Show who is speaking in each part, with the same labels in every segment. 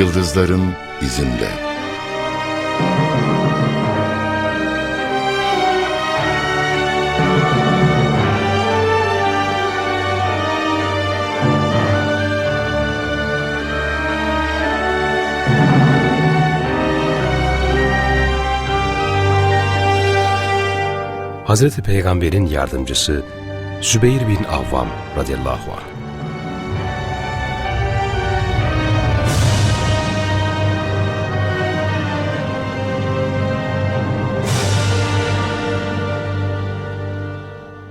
Speaker 1: yıldızların izinde.
Speaker 2: Hazreti Peygamber'in yardımcısı Zübeyir bin Avvam radıyallahu anh.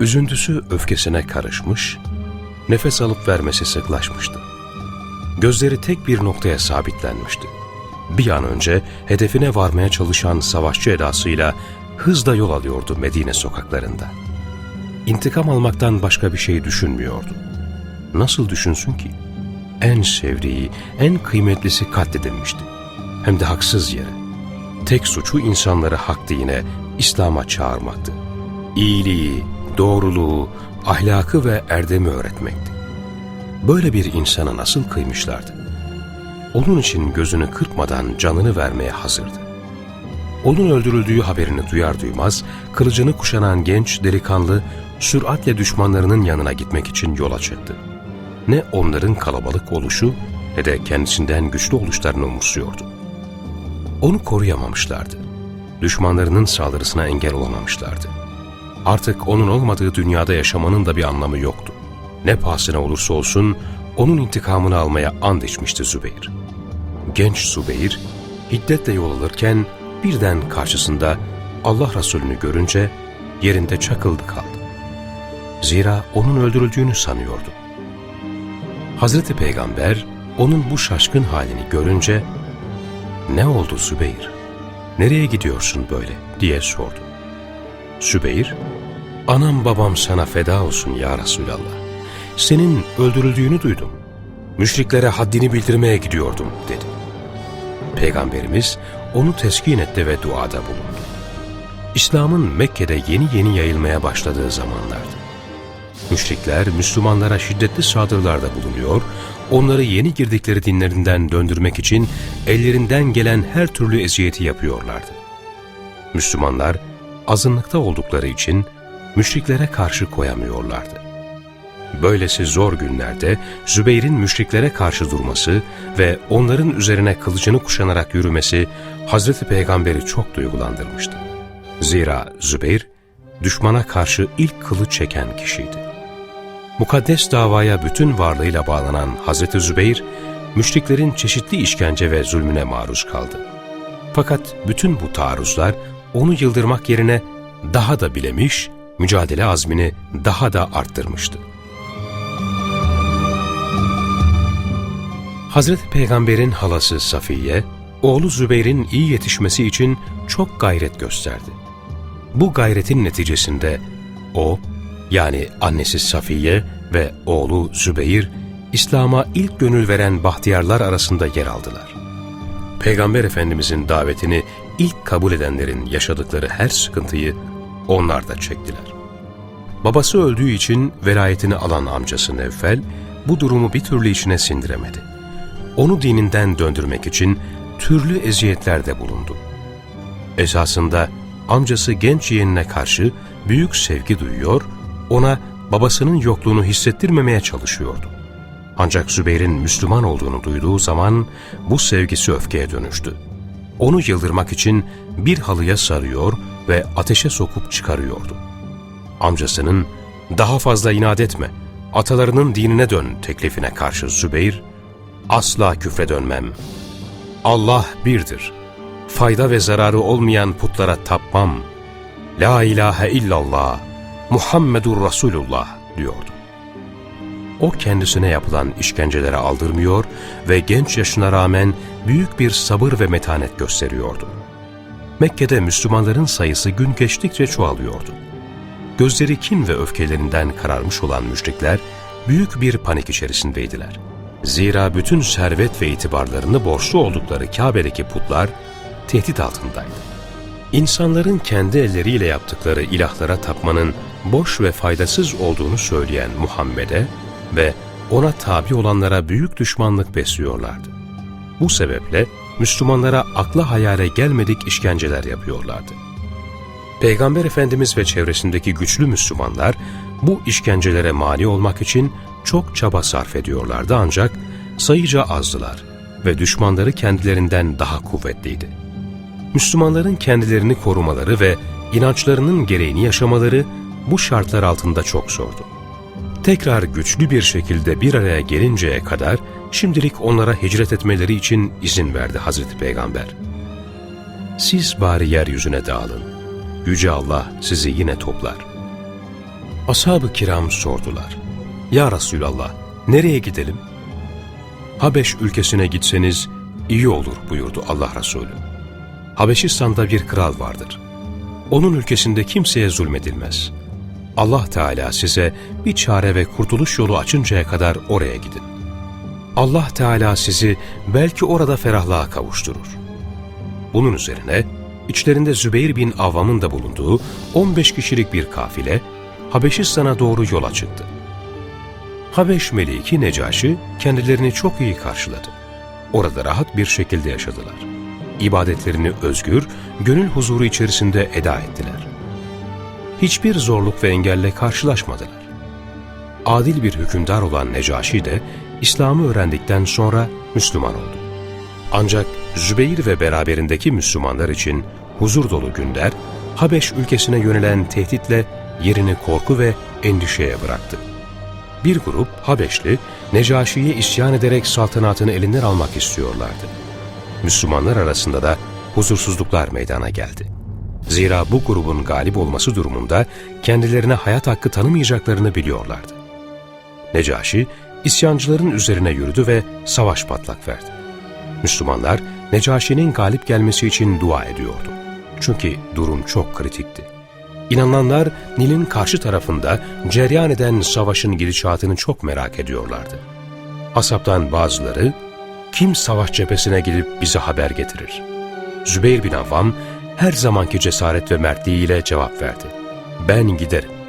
Speaker 2: Üzüntüsü öfkesine karışmış, nefes alıp vermesi sıklaşmıştı. Gözleri tek bir noktaya sabitlenmişti. Bir an önce hedefine varmaya çalışan savaşçı edasıyla hızla yol alıyordu Medine sokaklarında. İntikam almaktan başka bir şey düşünmüyordu. Nasıl düşünsün ki? En sevdiği, en kıymetlisi katledilmişti. Hem de haksız yere. Tek suçu insanları hak dine, İslam'a çağırmaktı. İyiliği, doğruluğu, ahlakı ve erdemi öğretmekti. Böyle bir insana nasıl kıymışlardı? Onun için gözünü kırpmadan canını vermeye hazırdı. Onun öldürüldüğü haberini duyar duymaz, kılıcını kuşanan genç delikanlı süratle düşmanlarının yanına gitmek için yola çıktı. Ne onların kalabalık oluşu ne de kendisinden güçlü oluşlarını umursuyordu. Onu koruyamamışlardı. Düşmanlarının saldırısına engel olamamışlardı. Artık onun olmadığı dünyada yaşamanın da bir anlamı yoktu. Ne pahasına olursa olsun onun intikamını almaya and içmişti Zübeyir. Genç Zübeyir hiddetle yol alırken birden karşısında Allah Resulü'nü görünce yerinde çakıldı kaldı. Zira onun öldürüldüğünü sanıyordu. Hazreti Peygamber onun bu şaşkın halini görünce ''Ne oldu Sübeyir? Nereye gidiyorsun böyle?'' diye sordu. Sübeyir, ''Anam babam sana feda olsun ya Resulallah. Senin öldürüldüğünü duydum. Müşriklere haddini bildirmeye gidiyordum.'' dedi. Peygamberimiz onu teskin etti ve duada bulundu. İslam'ın Mekke'de yeni yeni yayılmaya başladığı zamanlardı. Müşrikler Müslümanlara şiddetli saldırılarda bulunuyor, onları yeni girdikleri dinlerinden döndürmek için ellerinden gelen her türlü eziyeti yapıyorlardı. Müslümanlar azınlıkta oldukları için müşriklere karşı koyamıyorlardı. Böylesi zor günlerde Zübeyir'in müşriklere karşı durması ve onların üzerine kılıcını kuşanarak yürümesi Hazreti Peygamber'i çok duygulandırmıştı. Zira Zübeyir, düşmana karşı ilk kılıç çeken kişiydi. Mukaddes davaya bütün varlığıyla bağlanan Hazreti Zübeyir, müşriklerin çeşitli işkence ve zulmüne maruz kaldı. Fakat bütün bu taarruzlar onu yıldırmak yerine daha da bilemiş, mücadele azmini daha da arttırmıştı. Hazreti Peygamber'in halası Safiye, oğlu Zübeyir'in iyi yetişmesi için çok gayret gösterdi. Bu gayretin neticesinde o, yani annesi Safiye ve oğlu Zübeyir, İslam'a ilk gönül veren bahtiyarlar arasında yer aldılar. Peygamber Efendimizin davetini ilk kabul edenlerin yaşadıkları her sıkıntıyı onlar da çektiler. Babası öldüğü için velayetini alan amcası Nevfel, bu durumu bir türlü içine sindiremedi. Onu dininden döndürmek için türlü eziyetlerde bulundu. Esasında amcası genç yeğenine karşı büyük sevgi duyuyor, ona babasının yokluğunu hissettirmemeye çalışıyordu. Ancak Zübeyir'in Müslüman olduğunu duyduğu zaman bu sevgisi öfkeye dönüştü. Onu yıldırmak için bir halıya sarıyor ve ateşe sokup çıkarıyordu. Amcasının daha fazla inat etme, atalarının dinine dön teklifine karşı Zübeyir, asla küfre dönmem. Allah birdir. Fayda ve zararı olmayan putlara tapmam. La ilahe illallah, Muhammedur Resulullah diyordu. O kendisine yapılan işkencelere aldırmıyor ve genç yaşına rağmen büyük bir sabır ve metanet gösteriyordu. Mekke'de Müslümanların sayısı gün geçtikçe çoğalıyordu. Gözleri kin ve öfkelerinden kararmış olan müşrikler büyük bir panik içerisindeydiler. Zira bütün servet ve itibarlarını borçlu oldukları Kabe'deki putlar tehdit altındaydı. İnsanların kendi elleriyle yaptıkları ilahlara tapmanın boş ve faydasız olduğunu söyleyen Muhammed'e ve ona tabi olanlara büyük düşmanlık besliyorlardı. Bu sebeple Müslümanlara akla hayale gelmedik işkenceler yapıyorlardı. Peygamber Efendimiz ve çevresindeki güçlü Müslümanlar bu işkencelere mani olmak için çok çaba sarf ediyorlardı ancak sayıca azdılar ve düşmanları kendilerinden daha kuvvetliydi. Müslümanların kendilerini korumaları ve inançlarının gereğini yaşamaları bu şartlar altında çok zordu. Tekrar güçlü bir şekilde bir araya gelinceye kadar şimdilik onlara hicret etmeleri için izin verdi Hazreti Peygamber. Siz bari yeryüzüne dağılın. Yüce Allah sizi yine toplar. Ashab-ı kiram sordular. Ya Resulallah, nereye gidelim? Habeş ülkesine gitseniz iyi olur buyurdu Allah Resulü. Habeşistan'da bir kral vardır. Onun ülkesinde kimseye zulmedilmez. Allah Teala size bir çare ve kurtuluş yolu açıncaya kadar oraya gidin. Allah Teala sizi belki orada ferahlığa kavuşturur. Bunun üzerine içlerinde Zübeyir bin Avvam'ın da bulunduğu 15 kişilik bir kafile Habeşistan'a doğru yola çıktı. Habeş Meliki Necaşi kendilerini çok iyi karşıladı. Orada rahat bir şekilde yaşadılar. İbadetlerini özgür, gönül huzuru içerisinde eda ettiler. Hiçbir zorluk ve engelle karşılaşmadılar. Adil bir hükümdar olan Necaşi de İslam'ı öğrendikten sonra Müslüman oldu. Ancak Zübeyir ve beraberindeki Müslümanlar için huzur dolu günler, Habeş ülkesine yönelen tehditle yerini korku ve endişeye bıraktı. Bir grup Habeşli, Necaşi'ye isyan ederek saltanatını elinden almak istiyorlardı. Müslümanlar arasında da huzursuzluklar meydana geldi. Zira bu grubun galip olması durumunda kendilerine hayat hakkı tanımayacaklarını biliyorlardı. Necaşi, isyancıların üzerine yürüdü ve savaş patlak verdi. Müslümanlar, Necaşi'nin galip gelmesi için dua ediyordu. Çünkü durum çok kritikti. İnananlar Nil'in karşı tarafında cereyan eden savaşın gidişatını çok merak ediyorlardı. Asaptan bazıları, kim savaş cephesine gidip bize haber getirir? Zübeyir bin Avvam her zamanki cesaret ve mertliğiyle cevap verdi. Ben giderim.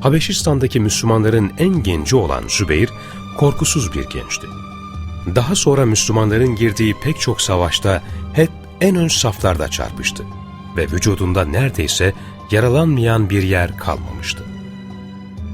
Speaker 2: Habeşistan'daki Müslümanların en genci olan Zübeyir, korkusuz bir gençti. Daha sonra Müslümanların girdiği pek çok savaşta hep en ön saflarda çarpıştı ve vücudunda neredeyse yaralanmayan bir yer kalmamıştı.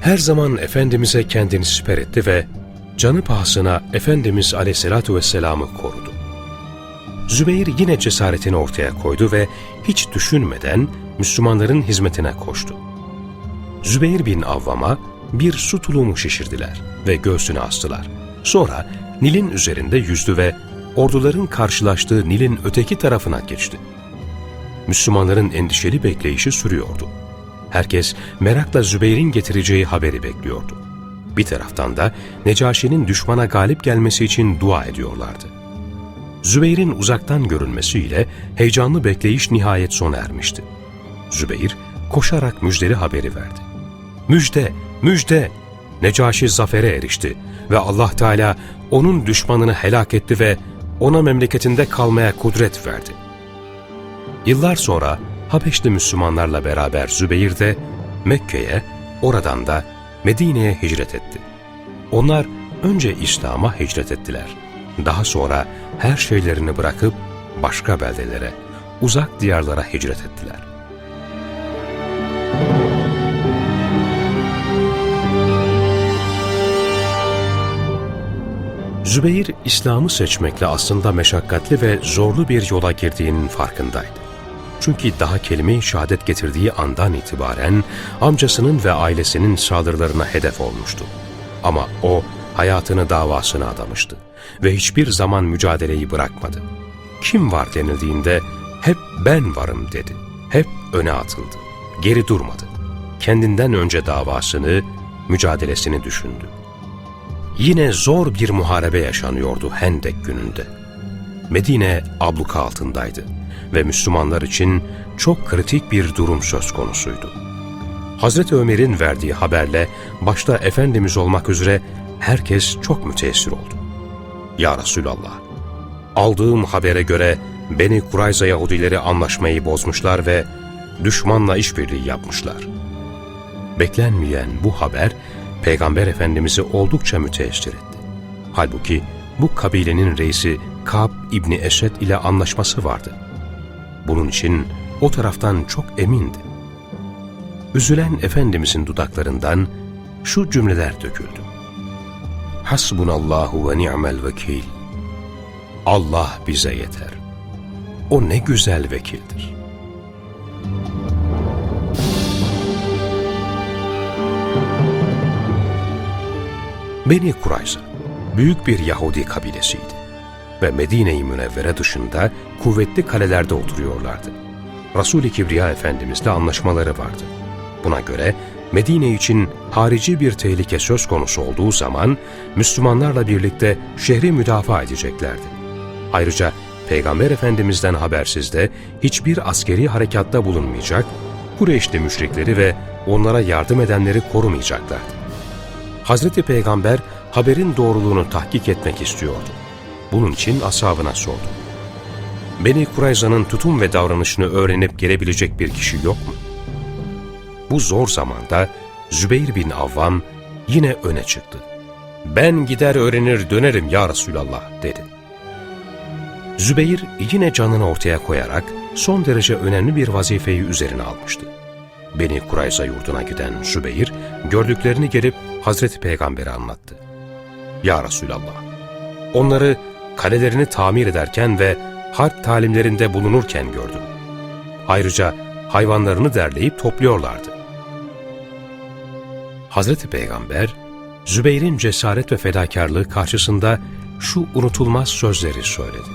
Speaker 2: Her zaman Efendimiz'e kendini siper etti ve canı pahasına Efendimiz Aleyhisselatü Vesselam'ı korudu. Zübeyir yine cesaretini ortaya koydu ve hiç düşünmeden Müslümanların hizmetine koştu. Zübeyir bin Avvam'a bir su tulumu şişirdiler ve göğsüne astılar. Sonra Nil'in üzerinde yüzdü ve orduların karşılaştığı Nil'in öteki tarafına geçti. Müslümanların endişeli bekleyişi sürüyordu. Herkes merakla Zübeyir'in getireceği haberi bekliyordu. Bir taraftan da Necaşi'nin düşmana galip gelmesi için dua ediyorlardı. Zübeyir'in uzaktan görünmesiyle heyecanlı bekleyiş nihayet sona ermişti. Zübeyir koşarak müjdeli haberi verdi. Müjde, müjde! Necaşi zafere erişti ve Allah Teala onun düşmanını helak etti ve ona memleketinde kalmaya kudret verdi. Yıllar sonra Habeşli Müslümanlarla beraber Zübeyir de Mekke'ye, oradan da Medine'ye hicret etti. Onlar önce İslam'a hicret ettiler. Daha sonra her şeylerini bırakıp başka beldelere, uzak diyarlara hicret ettiler. Zübeyir, İslam'ı seçmekle aslında meşakkatli ve zorlu bir yola girdiğinin farkındaydı. Çünkü daha kelime-i şehadet getirdiği andan itibaren amcasının ve ailesinin saldırılarına hedef olmuştu. Ama o hayatını davasına adamıştı ve hiçbir zaman mücadeleyi bırakmadı. Kim var denildiğinde hep ben varım dedi. Hep öne atıldı. Geri durmadı. Kendinden önce davasını, mücadelesini düşündü. Yine zor bir muharebe yaşanıyordu Hendek gününde. Medine abluka altındaydı ve Müslümanlar için çok kritik bir durum söz konusuydu. Hazreti Ömer'in verdiği haberle başta Efendimiz olmak üzere herkes çok müteessir oldu. Ya Resulallah, aldığım habere göre Beni Kurayza Yahudileri anlaşmayı bozmuşlar ve düşmanla işbirliği yapmışlar. Beklenmeyen bu haber Peygamber Efendimiz'i oldukça müteessir etti. Halbuki bu kabilenin reisi Kab İbni Esed ile anlaşması vardı. Bunun için o taraftan çok emindi. Üzülen Efendimizin dudaklarından şu cümleler döküldü. Hasbunallahu ve ni'mel vekil. Allah bize yeter. O ne güzel vekildir. Beni Kurayza, büyük bir Yahudi kabilesiydi ve Medine-i Münevvere dışında kuvvetli kalelerde oturuyorlardı. Resul-i Kibriya Efendimizle anlaşmaları vardı. Buna göre Medine için harici bir tehlike söz konusu olduğu zaman Müslümanlarla birlikte şehri müdafaa edeceklerdi. Ayrıca Peygamber Efendimiz'den habersiz de hiçbir askeri harekatta bulunmayacak, Kureyşli müşrikleri ve onlara yardım edenleri korumayacaklardı. Hazreti Peygamber haberin doğruluğunu tahkik etmek istiyordu. Bunun için ashabına sordu. Beni Kurayza'nın tutum ve davranışını öğrenip gelebilecek bir kişi yok mu? Bu zor zamanda Zübeyir bin Avvam yine öne çıktı. Ben gider öğrenir dönerim ya Resulallah dedi. Zübeyir yine canını ortaya koyarak son derece önemli bir vazifeyi üzerine almıştı. Beni Kurayza yurduna giden Zübeyir gördüklerini gelip Hazreti Peygamber'e anlattı. Ya Resulallah, onları kalelerini tamir ederken ve harp talimlerinde bulunurken gördüm. Ayrıca hayvanlarını derleyip topluyorlardı. Hazreti Peygamber, Zübeyir'in cesaret ve fedakarlığı karşısında şu unutulmaz sözleri söyledi.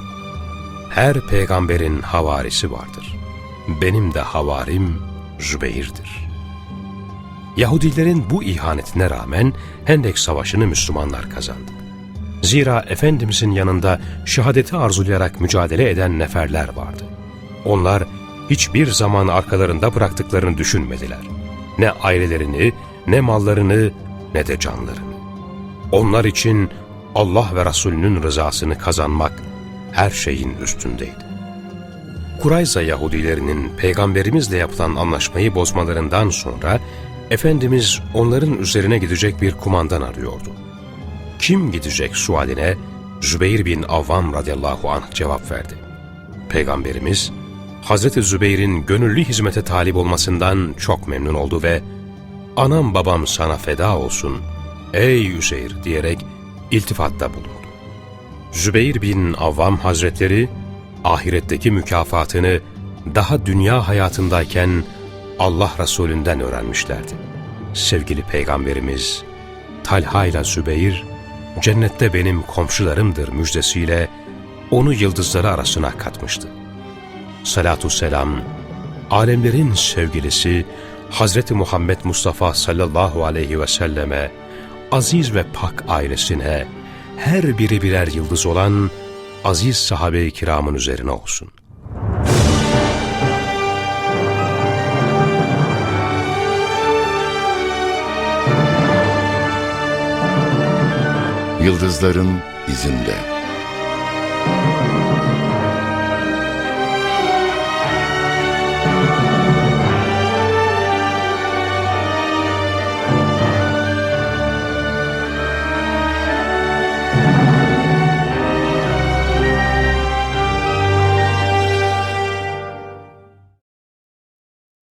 Speaker 2: Her peygamberin havarisi vardır. Benim de havarim Zübeyir'dir. Yahudilerin bu ihanetine rağmen Hendek Savaşı'nı Müslümanlar kazandı. Zira Efendimizin yanında şehadeti arzulayarak mücadele eden neferler vardı. Onlar hiçbir zaman arkalarında bıraktıklarını düşünmediler. Ne ailelerini, ne mallarını, ne de canlarını. Onlar için Allah ve Resulünün rızasını kazanmak her şeyin üstündeydi. Kurayza Yahudilerinin peygamberimizle yapılan anlaşmayı bozmalarından sonra Efendimiz onların üzerine gidecek bir kumandan arıyordu. Kim gidecek sualine Zübeyir bin Avvam radıyallahu anh cevap verdi. Peygamberimiz Hazreti Zübeyir'in gönüllü hizmete talip olmasından çok memnun oldu ve anam babam sana feda olsun ey Üzeyir diyerek iltifatta bulundu. Zübeyir bin Avvam Hazretleri ahiretteki mükafatını daha dünya hayatındayken Allah Resulünden öğrenmişlerdi. Sevgili Peygamberimiz Talha ile Zübeyir cennette benim komşularımdır müjdesiyle onu yıldızları arasına katmıştı. Salatu selam, alemlerin sevgilisi Hazreti Muhammed Mustafa sallallahu aleyhi ve selleme, aziz ve pak ailesine, her biri birer yıldız olan aziz sahabe-i kiramın üzerine olsun.
Speaker 1: Yıldızların izinde.